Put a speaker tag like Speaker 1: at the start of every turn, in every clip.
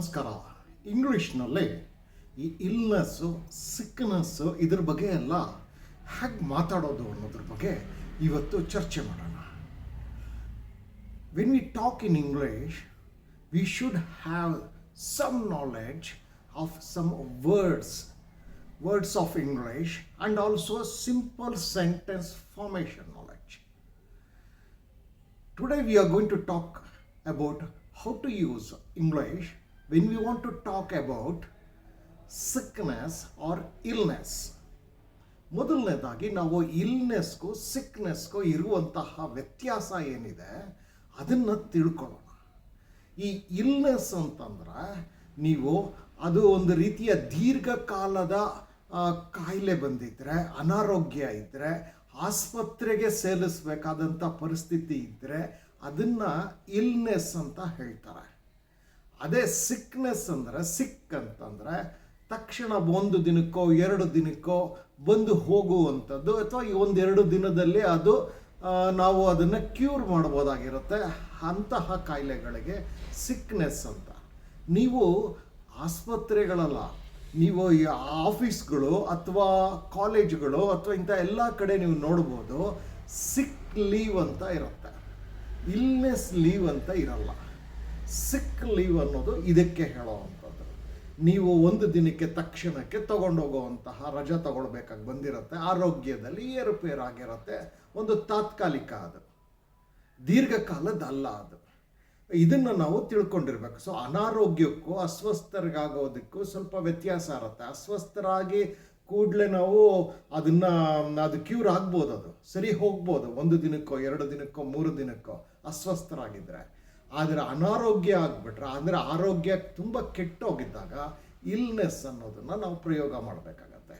Speaker 1: ನಮಸ್ಕಾರ ಇಂಗ್ಲೀಷ್ನಲ್ಲಿ ಈ ಇಲ್ನೆಸ್ಸು ಸಿಕ್ನೆಸ್ಸು ಇದ್ರ ಬಗ್ಗೆ ಎಲ್ಲ ಹೇಗೆ ಮಾತಾಡೋದು ಅನ್ನೋದ್ರ ಬಗ್ಗೆ ಇವತ್ತು ಚರ್ಚೆ ಮಾಡೋಣ. When we talk in English we should have some knowledge of some words words of English and also simple sentence formation knowledge Today we are going to talk about how to use English when we want to talk about sickness or illness. ಮೊದಲನೇದಾಗಿ ನಾವು ಇಲ್ನೆಸ್ಗೂ ಸಿಕ್ನೆಸ್ಗೂ ಇರುವಂತಹ ವ್ಯತ್ಯಾಸ ಏನಿದೆ, ಅದನ್ನು ತಿಳ್ಕೊಳ್ಳೋಣ ಈ illness ಅಂತಂದ್ರೆ ನೀವು ಅದು ಒಂದು ರೀತಿಯ ದೀರ್ಘಕಾಲದ ಕಾಯಿಲೆ ಬಂದಿದ್ದರೆ ಅನಾರೋಗ್ಯ ಇದ್ದರೆ ಆಸ್ಪತ್ರೆಗೆ ಸೇರಿಸಬೇಕಾದಂಥ ಪರಿಸ್ಥಿತಿ ಇದ್ದರೆ ಅದನ್ನು ಇಲ್ನೆಸ್ ಅಂತ ಹೇಳ್ತಾರೆ ಅದೇ ಸಿಕ್ನೆಸ್ ಅಂದರೆ ಸಿಕ್ ಅಂತಂದರೆ ತಕ್ಷಣ ಒಂದು ದಿನಕ್ಕೋ, ಎರಡು ದಿನಕ್ಕೋ ಬಂದು ಹೋಗುವಂಥದ್ದು ಅಥವಾ ಈ ಒಂದೆರಡು ದಿನದಲ್ಲಿ ಅದು ನಾವು ಅದನ್ನು ಕ್ಯೂರ್ ಮಾಡ್ಬೋದಾಗಿರುತ್ತೆ ಅಂತಹ ಕಾಯಿಲೆಗಳಿಗೆ ಸಿಕ್ನೆಸ್ ಅಂತ. ನೀವು ಆಸ್ಪತ್ರೆಗಳಲ್ಲ, ನೀವು ಈ ಆಫೀಸ್ಗಳು ಅಥವಾ ಕಾಲೇಜ್ಗಳು ಅಥವಾ ಇಂಥ ಎಲ್ಲ ಕಡೆ ನೀವು ನೋಡ್ಬೋದು ಸಿಕ್ ಲೀವ್ ಅಂತ ಇರುತ್ತೆ. ಇಲ್ನೆಸ್ ಲೀವ್ ಅಂತ ಇರಲ್ಲ. ಸಿಕ್ ಲೀವ್ ಅನ್ನೋದು ಇದಕ್ಕೆ ಹೇಳೋವಂಥದ್ದು. ನೀವು ಒಂದು ದಿನಕ್ಕೆ ತಕ್ಷಣಕ್ಕೆ ತಗೊಂಡೋಗುವಂತಹ ರಜಾ ತಗೊಳ್ಬೇಕಾಗಿ ಬಂದಿರುತ್ತೆ, ಆರೋಗ್ಯದಲ್ಲಿ ಏರುಪೇರಾಗಿರುತ್ತೆ ಒಂದು ತಾತ್ಕಾಲಿಕ ಅದು. ದೀರ್ಘಕಾಲದ ಅಲ್ಲ ಅದು. ಇದನ್ನು ನಾವು ತಿಳ್ಕೊಂಡಿರ್ಬೇಕು. ಸೊ ಅನಾರೋಗ್ಯಕ್ಕೂ, ಅಸ್ವಸ್ಥರಿಗಾಗೋದಕ್ಕೂ ಸ್ವಲ್ಪ ವ್ಯತ್ಯಾಸ ಇರುತ್ತೆ. ಅಸ್ವಸ್ಥರಾಗಿ ಕೂಡಲೇ ನಾವು ಅದನ್ನ, ಅದು ಕ್ಯೂರ್ ಆಗ್ಬೋದು ಅದು. ಸರಿ ಹೋಗ್ಬೋದು. ಒಂದು ದಿನಕ್ಕೋ, ಎರಡು ದಿನಕ್ಕೋ, ಮೂರು ದಿನಕ್ಕೋ ಅಸ್ವಸ್ಥರಾಗಿದ್ದರೆ ಆದರೆ ಅನಾರೋಗ್ಯ ಆಗಿಬಿಟ್ರೆ, ಅಂದರೆ ಆರೋಗ್ಯ ತುಂಬ ಕೆಟ್ಟೋಗಿದ್ದಾಗ ಇಲ್ನೆಸ್ ಅನ್ನೋದನ್ನು ನಾವು ಪ್ರಯೋಗ ಮಾಡಬೇಕಾಗತ್ತೆ.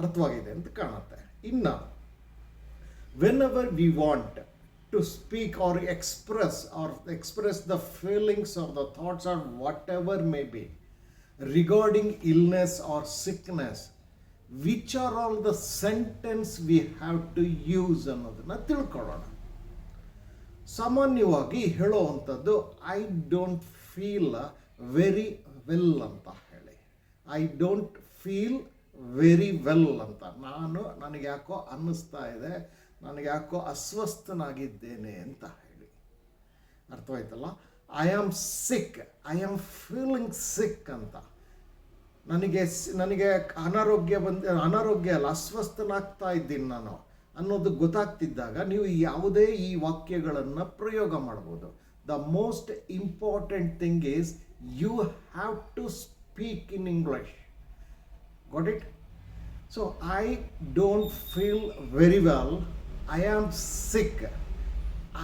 Speaker 1: ಅರ್ಥವಾಗಿದೆ ಅಂತ ಕಾಣುತ್ತೆ. ಇನ್ನು whenever we want to speak or express or express the feelings or the thoughts or whatever may be regarding illness or sickness which are all the sentence we have to use ಅನ್ನೋದನ್ನು ತಿಳ್ಕೊಳ್ಳೋಣ. ಸಾಮಾನ್ಯವಾಗಿ ಹೇಳುವಂಥದ್ದು I don't feel very well ಅಂತ ಹೇಳಿ. I don't feel very well ಅಂತ. ನಾನು ನನಗೆ ಯಾಕೋ ಅನ್ನಿಸ್ತಾ ಇದೆ ನನಗೆ ಯಾಕೋ ಅಸ್ವಸ್ಥನಾಗಿದ್ದೇನೆ ಅಂತ ಹೇಳಿ. ಅರ್ಥವಾಯ್ತಲ್ಲ? I am sick I am feeling sick ಅಂತ. ನನಗೆ ನನಗೆ ಅನಾರೋಗ್ಯ ಬಂದ, ಅನಾರೋಗ್ಯ ಅಲ್ಲ, ಅಸ್ವಸ್ಥನಾಗ್ತಾ ಇದ್ದೀನಿ ನಾನು. ಅನ್ನೋದು ಗೊತ್ತಾಗ್ತಿದ್ದಾಗ ನೀವು ಯಾವುದೇ ಈ ವಾಕ್ಯಗಳನ್ನು ಪ್ರಯೋಗ ಮಾಡ್ಬೋದು. The most important thing is you have to speak in English got it so I don't feel very well I am sick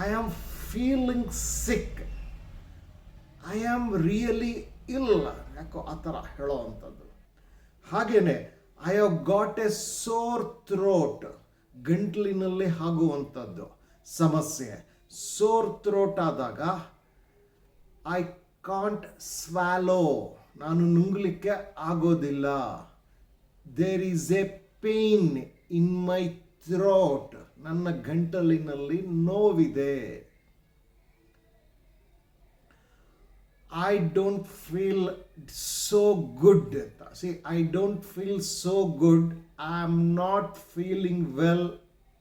Speaker 1: I am feeling sick I am really ಇಲ್ಲ ಯಾಕೋ ಆ ಥರ ಹೇಳೋ ಅಂಥದ್ದು. ಹಾಗೇನೆ I have got a sore throat ಗಂಟ್ಲಿನಲ್ಲಿ ಆಗುವಂಥದ್ದು ಸಮಸ್ಯೆ. Sore throat ಆದಾಗ ಐ ಕಾಂಟ್ ಸ್ವಾಲೋ ನಾನು ನುಂಗ್ಲಿಕ್ಕೆ ಆಗೋದಿಲ್ಲ. There is a pain in my throat ನನ್ನ ಗಂಟಲಿನಲ್ಲಿ ನೋವಿದೆ. I don't feel so good ಅಂತ see I don't feel so good I am not feeling well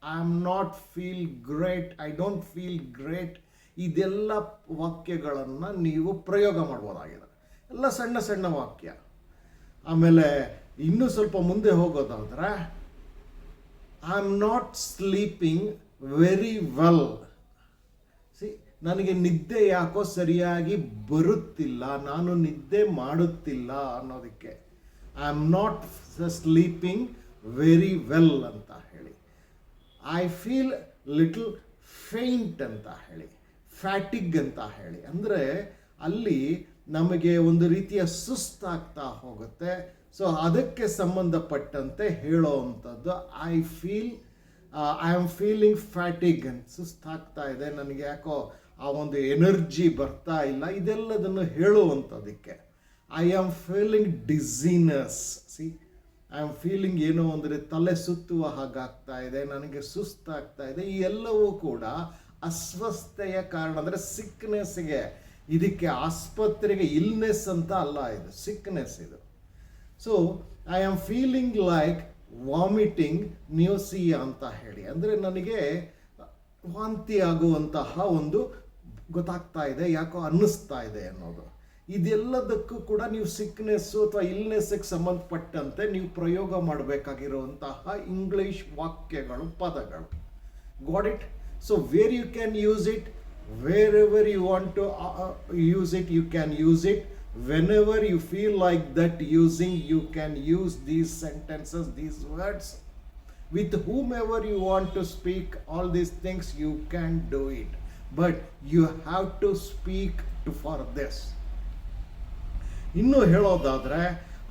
Speaker 1: I am not feel great I don't feel great ಇದೆಲ್ಲ ವಾಕ್ಯಗಳನ್ನು ನೀವು ಪ್ರಯೋಗ ಮಾಡ್ಬೋದಾಗಿದೆ. ಎಲ್ಲ ಸಣ್ಣ ಸಣ್ಣ ವಾಕ್ಯ. ಆಮೇಲೆ ಇನ್ನೂ ಸ್ವಲ್ಪ ಮುಂದೆ ಹೋಗೋದಾದ್ರೆ I am not sleeping very well see ನನಗೆ ನಿದ್ದೆ ಯಾಕೋ ಸರಿಯಾಗಿ ಬರುತ್ತಿಲ್ಲ. ನಾನು ನಿದ್ದೆ ಮಾಡುತ್ತಿಲ್ಲ ಅನ್ನೋದಕ್ಕೆ. I am not sleeping very well ಅಂತ ಹೇಳಿ. ಐ ಫೀಲ್ ಲಿಟಲ್ ಫೇಂಟ್ ಅಂತ ಹೇಳಿ. ಫ್ಯಾಟಿಗ್ ಅಂತ ಹೇಳಿ. ಅಂದರೆ ಅಲ್ಲಿ ನಮಗೆ ಒಂದು ರೀತಿಯ ಸುಸ್ತಾಗ್ತಾ ಹೋಗುತ್ತೆ. ಸೊ ಅದಕ್ಕೆ ಸಂಬಂಧಪಟ್ಟಂತೆ ಹೇಳೋ ಅಂಥದ್ದು I feel I am feeling fatigue ಅಂತ. ಸುಸ್ತಾಗ್ತಾ ಇದೆ. ನನಗೆ ಯಾಕೋ ಆ ಒಂದು ಎನರ್ಜಿ ಬರ್ತಾ ಇಲ್ಲ. ಇದೆಲ್ಲದನ್ನು ಹೇಳುವಂಥದ್ದಕ್ಕೆ. I am feeling dizziness see I am feeling ಏನೋ ಅಂದರೆ ತಲೆ ಸುತ್ತುವ ಹಾಗಾಗ್ತಾ ಇದೆ, ನನಗೆ ಸುಸ್ತಾಗ್ತಾ ಇದೆ, ಈ ಎಲ್ಲವೂ ಕೂಡ ಅಸ್ವಸ್ಥೆಯ ಕಾರಣ, ಅಂದರೆ ಸಿಕ್ನೆಸ್ಗೆ ಇದಕ್ಕೆ ಆಸ್ಪತ್ರೆಗೆ ಇಲ್ನೆಸ್ ಅಂತ ಅಲ್ಲ ಇದು ಸಿಕ್ನೆಸ್ ಇದು. So I am feeling like vomiting nausea ಅಂತ ಹೇಳಿ. ಅಂದರೆ ನನಗೆ ವಾಂತಿ ಆಗುವಂತಹ ಒಂದು ಗೊತ್ತಾಗ್ತಾ ಇದೆ, ಯಾಕೋ ಅನ್ನಿಸ್ತಾ ಇದೆ ಅನ್ನೋದು. ಇದೆಲ್ಲದಕ್ಕೂ ಕೂಡ ನೀವು ಸಿಕ್ನೆಸ್ಸು ಅಥವಾ ಇಲ್ನೆಸ್ಗೆ ಸಂಬಂಧಪಟ್ಟಂತೆ ನೀವು ಪ್ರಯೋಗ ಮಾಡಬೇಕಾಗಿರುವಂತಹ ಇಂಗ್ಲಿಷ್ ವಾಕ್ಯಗಳು ಪದಗಳು got it so where you can use it wherever you want to uh, uh, use it you can use it whenever you feel like that using you can use these sentences these words with whomever you want to speak all these things you can do it but you have to speak to for this ಇನ್ನು ಹೇಳೋದಾದರೆ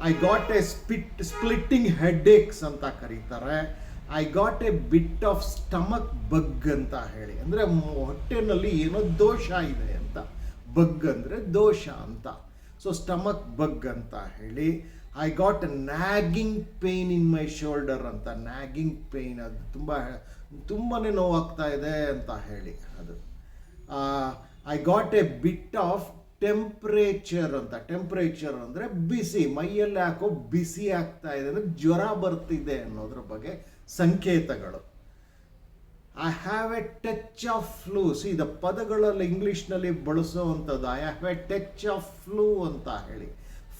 Speaker 1: I got a spit splitting headaches ಅಂತ ಕರೀತಾರೆ. I got a bit of stomach bug ಅಂತ ಹೇಳಿ. ಅಂದರೆ ಹೊಟ್ಟೆನಲ್ಲಿ ಏನೋ ದೋಷ ಇದೆ ಅಂತ. ಬಗ್ ಅಂದರೆ ದೋಷ ಅಂತ. ಸೊ ಸ್ಟಮಕ್ ಬಗ್ ಅಂತ ಹೇಳಿ I got nagging pain in my shoulder ಅಂತ. ನ್ಯಾಗಿಂಗ್ ಪೇಯ್ನ್ ಅದು ತುಂಬ ತುಂಬಾ ನೋವಾಗ್ತಾ ಇದೆ ಅಂತ ಹೇಳಿ ಅದು. I got a bit of temperature ಅಂತ ಟೆಂಪ್ರೇಚರ್ ಅಂದರೆ ಬಿಸಿ, ಮೈಯಲ್ಲಿ ಹಾಕೋ ಬಿಸಿ ಆಗ್ತಾ ಇದೆ ಅಂದರೆ ಜ್ವರ ಬರ್ತಿದೆ ಅನ್ನೋದ್ರ ಬಗ್ಗೆ ಸಂಕೇತಗಳು. I have a touch of flu see the ಪದಗಳಲ್ಲಿ ಇಂಗ್ಲೀಷ್ನಲ್ಲಿ ಬಳಸುವಂಥದ್ದು I have a touch of flu ಅಂತ ಹೇಳಿ.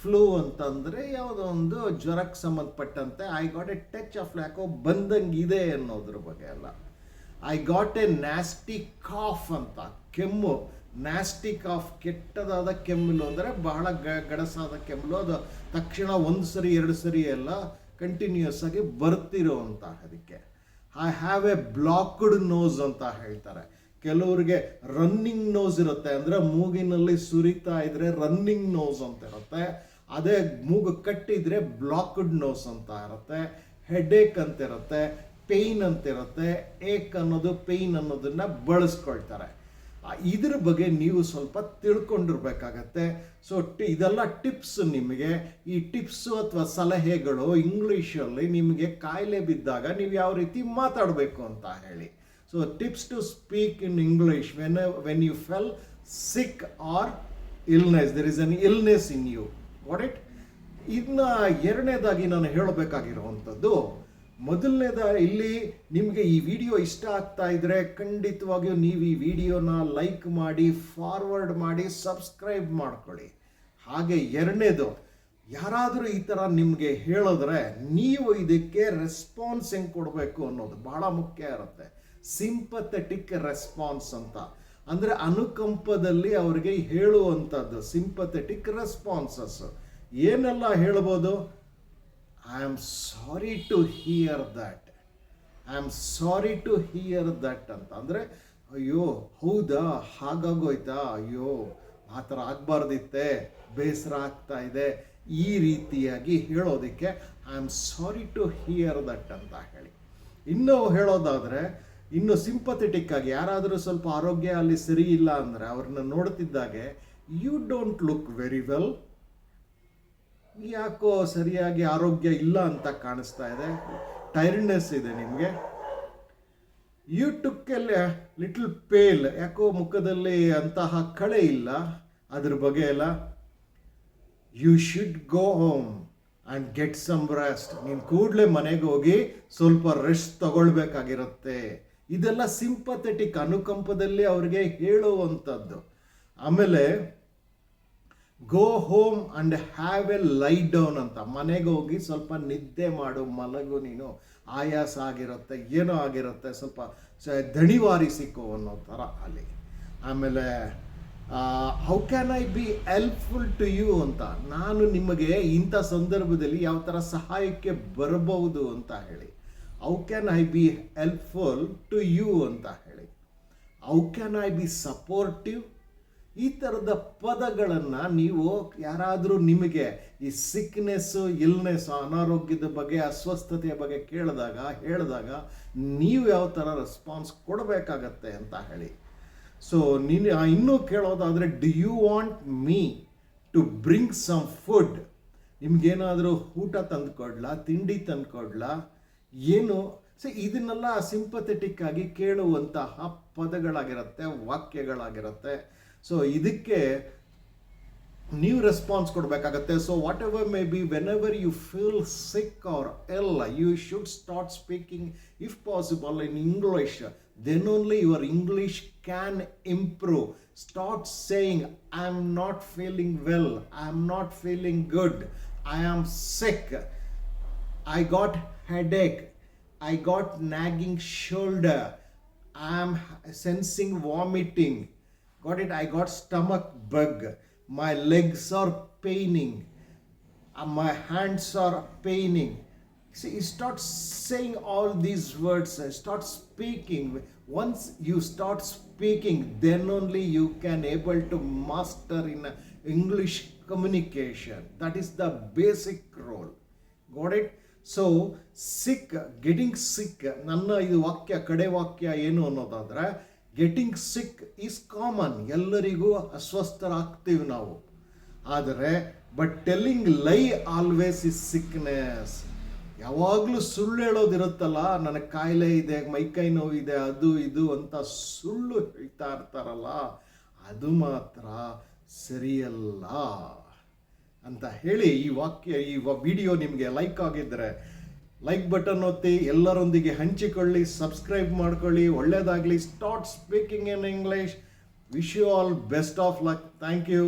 Speaker 1: ಫ್ಲೂ ಅಂತಂದರೆ ಯಾವುದೋ ಒಂದು ಜ್ವರಕ್ಕೆ ಸಂಬಂಧಪಟ್ಟಂತೆ I got a touch of ಯಾಕೋ ಬಂದಂಗಿದೆ ಅನ್ನೋದ್ರ ಬಗ್ಗೆ ಅಲ್ಲ. I got a nasty cough ಅಂತ, ಕೆಮ್ಮು. ನ್ಯಾಸ್ಟಿ ಆಫ್ ಕೆಟ್ಟದಾದ ಕೆಮ್ಮಲು ಅಂದರೆ ಬಹಳ ಗ ಗಡಸಾದ ಕೆಮ್ಮಲು. ಅದು ತಕ್ಷಣ ಒಂದು ಸರಿ, ಎರಡು ಸರಿ ಎಲ್ಲ ಕಂಟಿನ್ಯೂಸ್ ಆಗಿ ಬರ್ತಿರೋವಂಥ ಅದಕ್ಕೆ. I have a blocked nose ಅಂತ ಹೇಳ್ತಾರೆ. ಕೆಲವರಿಗೆ ರನ್ನಿಂಗ್ ನೋಸ್ ಇರುತ್ತೆ ಅಂದರೆ ಮೂಗಿನಲ್ಲಿ ಸುರಿತಾ ಇದ್ರೆ ರನ್ನಿಂಗ್ ನೋಸ್ ಅಂತ ಇರುತ್ತೆ. ಅದೇ ಮೂಗು ಕಟ್ಟಿದ್ರೆ ಬ್ಲಾಕ್ಡ್ ನೋಸ್ ಅಂತ ಇರುತ್ತೆ. ಹೆಡೇಕ್ ಅಂತ ಇರುತ್ತೆ. ಪೇಯ್ನ್ ಅಂತ ಇರುತ್ತೆ. ಏಕ್ ಅನ್ನೋದು ಪೇಯ್ನ್ ಅನ್ನೋದನ್ನ ಬಳಸ್ಕೊಳ್ತಾರೆ. ಇದ್ರ ಬಗ್ಗೆ ನೀವು ಸ್ವಲ್ಪ ತಿಳ್ಕೊಂಡಿರ್ಬೇಕಾಗತ್ತೆ. ಸೊ ಟಿ, ಇದೆಲ್ಲ ಟಿಪ್ಸ್ ನಿಮಗೆ. ಈ ಟಿಪ್ಸು ಅಥವಾ ಸಲಹೆಗಳು ಇಂಗ್ಲೀಷಲ್ಲಿ ನಿಮಗೆ ಕಾಯಿಲೆ ಬಿದ್ದಾಗ ನೀವು ಯಾವ ರೀತಿ ಮಾತಾಡಬೇಕು ಅಂತ ಹೇಳಿ. So tips to speak in English when when you fell sick or illness there is an illness in you what it ಇದನ್ನ ಎರಡನೇದಾಗಿ ನಾನು ಹೇಳಬೇಕಾಗಿರುವಂಥದ್ದು ಮೊದಲನೇದ ಇಲ್ಲಿ ನಿಮಗೆ ಈ ವಿಡಿಯೋ ಇಷ್ಟ ಆಗ್ತಾ ಇದ್ರೆ ಖಂಡಿತವಾಗಿಯೂ ನೀವು ಈ ವಿಡಿಯೋನ ಲೈಕ್ ಮಾಡಿ ಫಾರ್ವರ್ಡ್ ಮಾಡಿ ಸಬ್ಸ್ಕ್ರೈಬ್ ಮಾಡ್ಕೊಳ್ಳಿ. ಹಾಗೆ ಎರಡನೇದು, ಯಾರಾದರೂ ಈ ಥರ ನಿಮಗೆ ಹೇಳಿದ್ರೆ ನೀವು ಇದಕ್ಕೆ ರೆಸ್ಪಾನ್ಸ್ ಹೆಂಗೆ ಕೊಡಬೇಕು ಅನ್ನೋದು ಬಹಳ ಮುಖ್ಯ ಇರುತ್ತೆ. ಸಿಂಪಥೆಟಿಕ್ ರೆಸ್ಪಾನ್ಸ್ ಅಂತ. ಅಂದರೆ ಅನುಕಂಪದಲ್ಲಿ ಅವರಿಗೆ ಹೇಳುವಂಥದ್ದು ಸಿಂಪಥೆಟಿಕ್ ರೆಸ್ಪಾನ್ಸಸ್ ಏನೆಲ್ಲ ಹೇಳ್ಬೋದು? I am sorry to hear that I am sorry to hear that ಅಂತ. ಅಂದರೆ, ಅಯ್ಯೋ, ಹೌದಾ? ಹಾಗಾಗೋಯ್ತಾ? ಅಯ್ಯೋ, ಆ ಥರ ಆಗಬಾರ್ದಿತ್ತೆ? ಬೇಸರ ಆಗ್ತಾ ಇದೆ. ಈ ರೀತಿಯಾಗಿ ಹೇಳೋದಕ್ಕೆ I am sorry to hear that ಅಂತ ಹೇಳಿ. ಇನ್ನು ಹೇಳೋದಾದರೆ, ಇನ್ನು ಸಿಂಪಥೆಟಿಕ್ ಆಗಿ, ಯಾರಾದರೂ ಸ್ವಲ್ಪ ಆರೋಗ್ಯ ಅಲ್ಲಿ ಸರಿ ಇಲ್ಲ ಅಂದರೆ, ಅವ್ರನ್ನ ನೋಡ್ತಿದ್ದಾಗೆ you don't look very well ಯಾಕೋ ಸರಿಯಾಗಿ ಆರೋಗ್ಯ ಇಲ್ಲ ಅಂತ ಕಾಣಿಸ್ತಾ ಇದೆ. ಟೈರ್ಡ್ನೆಸ್ ಇದೆ ನಿಮಗೆ. You took little little pale ಯಾಕೋ ಮುಖದಲ್ಲಿ ಅಂತಹ ಕಳೆ ಇಲ್ಲ. ಅದ್ರ ಬಗ್ಗೆ ಎಲ್ಲ you should go home and get some rest ನೀನು ಕೂಡಲೇ ಮನೆಗೆ ಹೋಗಿ ಸ್ವಲ್ಪ ರೆಸ್ಟ್ ತಗೊಳ್ಬೇಕಾಗಿರುತ್ತೆ. ಇದೆಲ್ಲ ಸಿಂಪಥೆಟಿಕ್ ಅನುಕಂಪದಲ್ಲಿ ಅವ್ರಿಗೆ ಹೇಳುವಂಥದ್ದು. ಆಮೇಲೆ go home and have a light down ಅಂತ. ಮನೆಗೆ ಹೋಗಿ ಸ್ವಲ್ಪ ನಿದ್ದೆ ಮಾಡು, ಮಲಗು ನೀನು. ಆಯಾಸ ಆಗಿರುತ್ತೆ, ಏನೋ ಆಗಿರುತ್ತೆ, ಸ್ವಲ್ಪ ದಣಿವಾರಿ ಸಿಕ್ಕು ಅನ್ನೋ ಥರ ಅಲ್ಲಿ. ಆಮೇಲೆ how can I be helpful to you ಅಂತ. ನಾನು ನಿಮಗೆ ಇಂಥ ಸಂದರ್ಭದಲ್ಲಿ ಯಾವ ಥರ ಸಹಾಯಕ್ಕೆ ಬರಬಹುದು ಅಂತ ಹೇಳಿ. How can I be helpful to you ಅಂತ ಹೇಳಿ. How can I be supportive ಈ ಥರದ ಪದಗಳನ್ನು ನೀವು ಯಾರಾದರೂ ನಿಮಗೆ ಈ ಸಿಕ್ನೆಸ್ಸು ಇಲ್ನೆಸ್ ಅನಾರೋಗ್ಯದ ಬಗ್ಗೆ, ಅಸ್ವಸ್ಥತೆಯ ಬಗ್ಗೆ ಕೇಳಿದಾಗ, ಹೇಳಿದಾಗ ನೀವು ಯಾವ ಥರ ರೆಸ್ಪಾನ್ಸ್ ಕೊಡಬೇಕಾಗತ್ತೆ ಅಂತ ಹೇಳಿ. ಸೊ ನೀನು ಇನ್ನೂ ಕೇಳೋದಾದರೆ do you want me to bring some food ನಿಮ್ಗೇನಾದರೂ ಊಟ ತಂದುಕೊಡ್ಲಾ, ತಿಂಡಿ ತಂದುಕೊಡ್ಲಾ, ಏನು ಸೊ ಇದನ್ನೆಲ್ಲ ಸಿಂಪಥೆಟಿಕ್ ಆಗಿ ಕೇಳುವಂತಹ ಪದಗಳಾಗಿರುತ್ತೆ, ವಾಕ್ಯಗಳಾಗಿರುತ್ತೆ. ಸೊ ಇದಕ್ಕೆ ನೀವು ರೆಸ್ಪಾನ್ಸ್ ಕೊಡಬೇಕಾಗತ್ತೆ. So whatever may be whenever you feel sick or ಎಲ್ಲ you should start speaking if possible in English then only your English can improve start saying I am not feeling well I am not feeling good I am sick I got head headache. I got nagging shoulder. I'm sensing vomiting. Got it? I got stomach bug. My legs are paining. Uh, my hands are paining. See, start saying all these words. Uh, start speaking. Once you start speaking, then only you can able to master in uh, English communication. That is the basic role. Got it? So sick getting sick ನನ್ನ ಇದು ವಾಕ್ಯ, ಕಡೆ ವಾಕ್ಯ ಏನು ಅನ್ನೋದಾದರೆ getting sick is common ಎಲ್ಲರಿಗೂ ಅಸ್ವಸ್ಥರಾಗ್ತೀವಿ ನಾವು. ಆದರೆ but telling lie always is sickness ಯಾವಾಗಲೂ ಸುಳ್ಳು ಹೇಳೋದಿರುತ್ತಲ್ಲ ನನಗೆ ಕಾಯಿಲೆ ಇದೆ ಮೈಕೈ ನೋವಿದೆ ಅದು ಇದು ಅಂತ ಸುಳ್ಳು ಹೇಳ್ತಾ ಇರ್ತಾರಲ್ಲ, ಅದು ಮಾತ್ರ ಸರಿಯಲ್ಲ. ಅಂತ ಹೇಳಿ ಈ ವಾಕ್ಯ, ಈ ವಿಡಿಯೋ ನಿಮಗೆ ಲೈಕ್ ಆಗಿದ್ದರೆ ಲೈಕ್ ಬಟನ್ ಒತ್ತಿ, ಎಲ್ಲರೊಂದಿಗೆ ಹಂಚಿಕೊಳ್ಳಿ ಸಬ್ಸ್ಕ್ರೈಬ್ ಮಾಡ್ಕೊಳ್ಳಿ. ಒಳ್ಳೆಯದಾಗಲಿ start speaking in English wish you all best of luck thank you